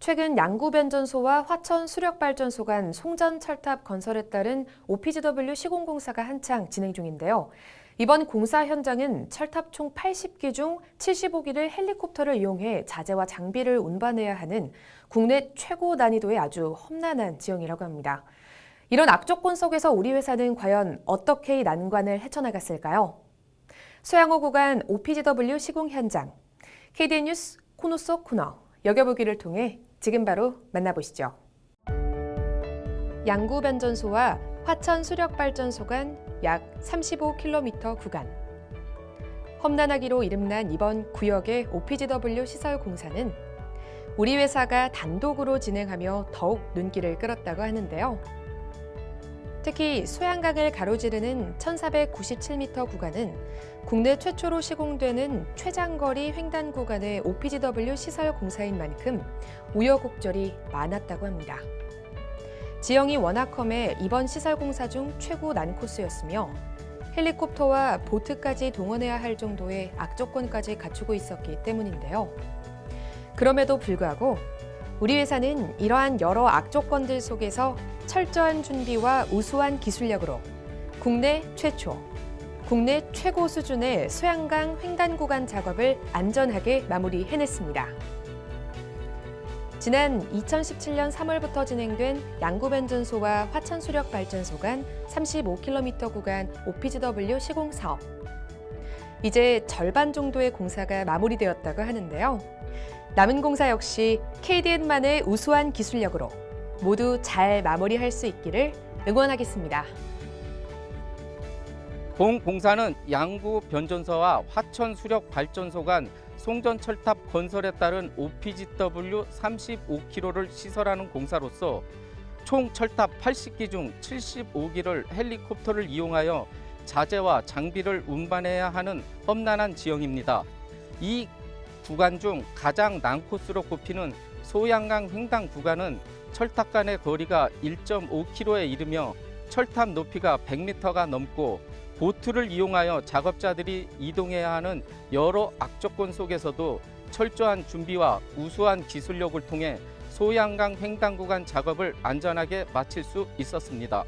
최근 양구변전소와 화천 수력발전소 간 송전 철탑 건설에 따른 OPGW 시공공사가 한창 진행 중인데요. 이번 공사 현장은 철탑 총 80기 중 75기를 헬리콥터를 이용해 자재와 장비를 운반해야 하는 국내 최고 난이도의 아주 험난한 지형이라고 합니다. 이런 악조건 속에서 우리 회사는 과연 어떻게 이 난관을 헤쳐나갔을까요? 소양호 구간 OPGW 시공 현장, KDN 뉴스 코너 속 코너 여겨보기를 통해 지금 바로 만나보시죠. 양구변전소와 화천 수력발전소 간 약 35km 구간. 험난하기로 이름난 이번 구역의 OPGW 시설 공사는 우리 회사가 단독으로 진행하며 더욱 눈길을 끌었다고 하는데요. 특히 소양강을 가로지르는 1497m 구간은 국내 최초로 시공되는 최장거리 횡단 구간의 OPGW 시설 공사인 만큼 우여곡절이 많았다고 합니다. 지형이 워낙 험해 이번 시설 공사 중 최고 난 코스였으며 헬리콥터와 보트까지 동원해야 할 정도의 악조건까지 갖추고 있었기 때문인데요. 그럼에도 불구하고 우리 회사는 이러한 여러 악조건들 속에서 철저한 준비와 우수한 기술력으로 국내 최초, 국내 최고 수준의 소양강 횡단 구간 작업을 안전하게 마무리해냈습니다. 지난 2017년 3월부터 진행된 양구변전소와 화천수력발전소 간 35km 구간 OPGW 시공 사업. 이제 절반 정도의 공사가 마무리되었다고 하는데요. 남은 공사 역시 KDN만의 우수한 기술력으로 모두 잘 마무리할 수 있기를 응원하겠습니다. 본 공사는 양구 변전소와 화천 수력 발전소 간 송전 철탑 건설에 따른 OPGW 35km를 시설하는 공사로서 총 철탑 80기 중 75기를 헬리콥터를 이용하여 자재와 장비를 운반해야 하는 험난한 지형입니다. 이 구간 중 가장 난코스로 꼽히는 소양강 횡단 구간은 철탑 간의 거리가 1.5km에 이르며 철탑 높이가 100m가 넘고 보트를 이용하여 작업자들이 이동해야 하는 여러 악조건 속에서도 철저한 준비와 우수한 기술력을 통해 소양강 횡단 구간 작업을 안전하게 마칠 수 있었습니다.